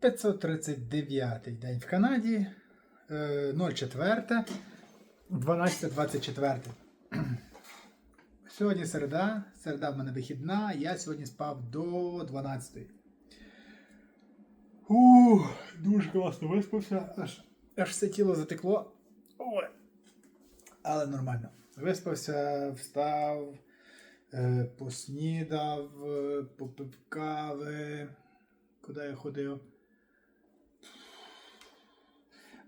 539 день в Канаді. е, 04. 12.24. Сьогодні середа. Середа в мене вихідна. Я сьогодні спав до 12. Ух, дуже класно виспався. Аж, аж все тіло затекло. Ой. Але нормально. Виспався, встав, е, поснідав, е, попив кави. Куди я ходив?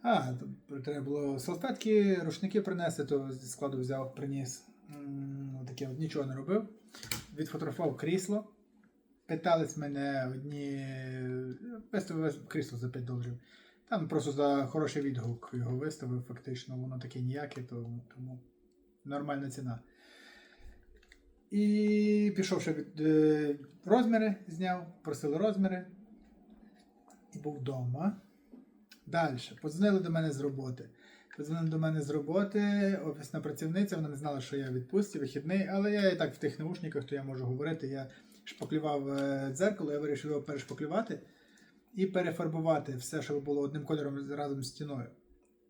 А, треба було салфетки, рушники принести, то зі складу взяв, приніс. Таке от нічого не робив. Відфотографував крісло. Питались мене одні. Виставив крісло за 5 доларів. Там просто за хороший відгук його виставив, фактично, воно таке ніяке, то, тому нормальна ціна. І пішов ще від е, розміри, зняв, просили розміри. І був вдома. Далі. Подзвонили до мене з роботи. Подзвонили до мене з роботи, офісна працівниця, вона не знала, що я відпустці, вихідний, але я і так в тих наушниках, то я можу говорити. Я шпаклював е, дзеркало, я вирішив його перешпаклювати і перефарбувати все, щоб було одним кольором разом з стіною.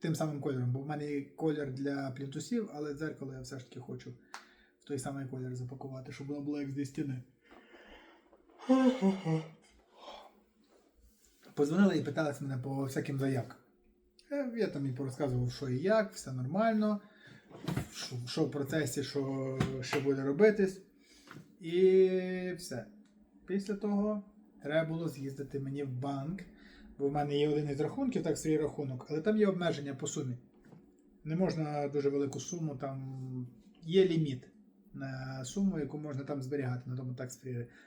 Тим самим кольором, бо в мене є колір для плінтусів, але дзеркало я все ж таки хочу в той самий колір запакувати, щоб воно було як зі стіни. Позвонили і питалися мене по всяким заявкам. Е, Я там їй порозказував, що і як, все нормально, що, в процесі, що ще буде робитись. І все. Після того треба було з'їздити мені в банк, бо в мене є один із рахунків, так свій рахунок, але там є обмеження по сумі. Не можна дуже велику суму, там є ліміт на суму, яку можна там зберігати на тому так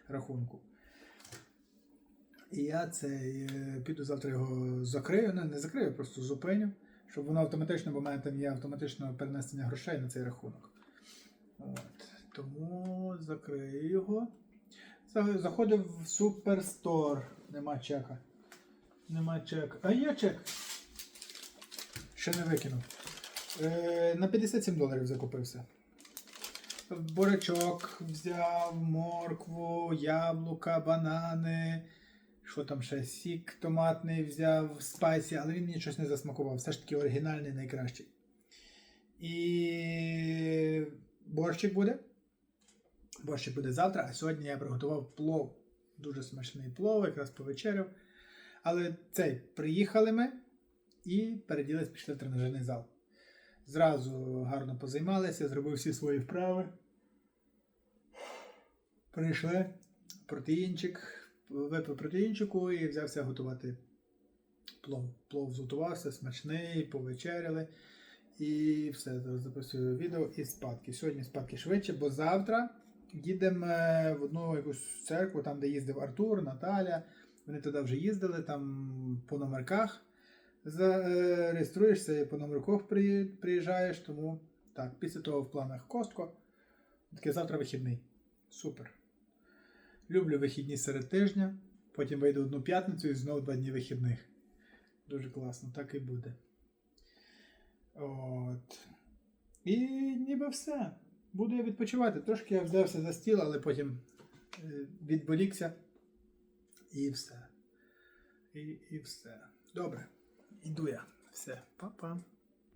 рахунку. І я це е, піду завтра його закрию, не, не закрию, просто зупиню, щоб воно автоматично, бо в мене там є автоматичне перенесення грошей на цей рахунок. От. Тому закрию його. За- Заходив в Суперстор. Нема чека. Нема чека. А є чек. Ще не викинув. Е, на 57 доларів закупився. Бурячок взяв, моркву, яблука, банани. Що там ще? Сік томатний взяв, спайсі, але він мені щось не засмакував. Все ж таки оригінальний найкращий. І борщик буде. Борщик буде завтра, а сьогодні я приготував плов. Дуже смачний плов, якраз повечеряв. Але цей, приїхали ми і переділись, пішли в тренажерний зал. Зразу гарно позаймалися, зробив всі свої вправи. Прийшли, протеїнчик, випив протеїнчику і взявся готувати плов. Плов зготувався, смачний, повечеряли. І все, записую відео і спадки. Сьогодні спадки швидше, бо завтра їдемо е, в одну якусь церкву, там, де їздив Артур, Наталя. Вони туди вже їздили, там по номерках зареєструєшся і по номерках приїжджаєш. Тому так, після того в планах Костко. Таке завтра вихідний. Супер. Люблю вихідні серед тижня. Потім вийду одну п'ятницю і знову два дні вихідних. Дуже класно, так і буде. От. І ніби все. Буду я відпочивати. Трошки я взявся за стіл, але потім е, відволікся. І все. І, і все. Добре. Іду я. Все. Па-па.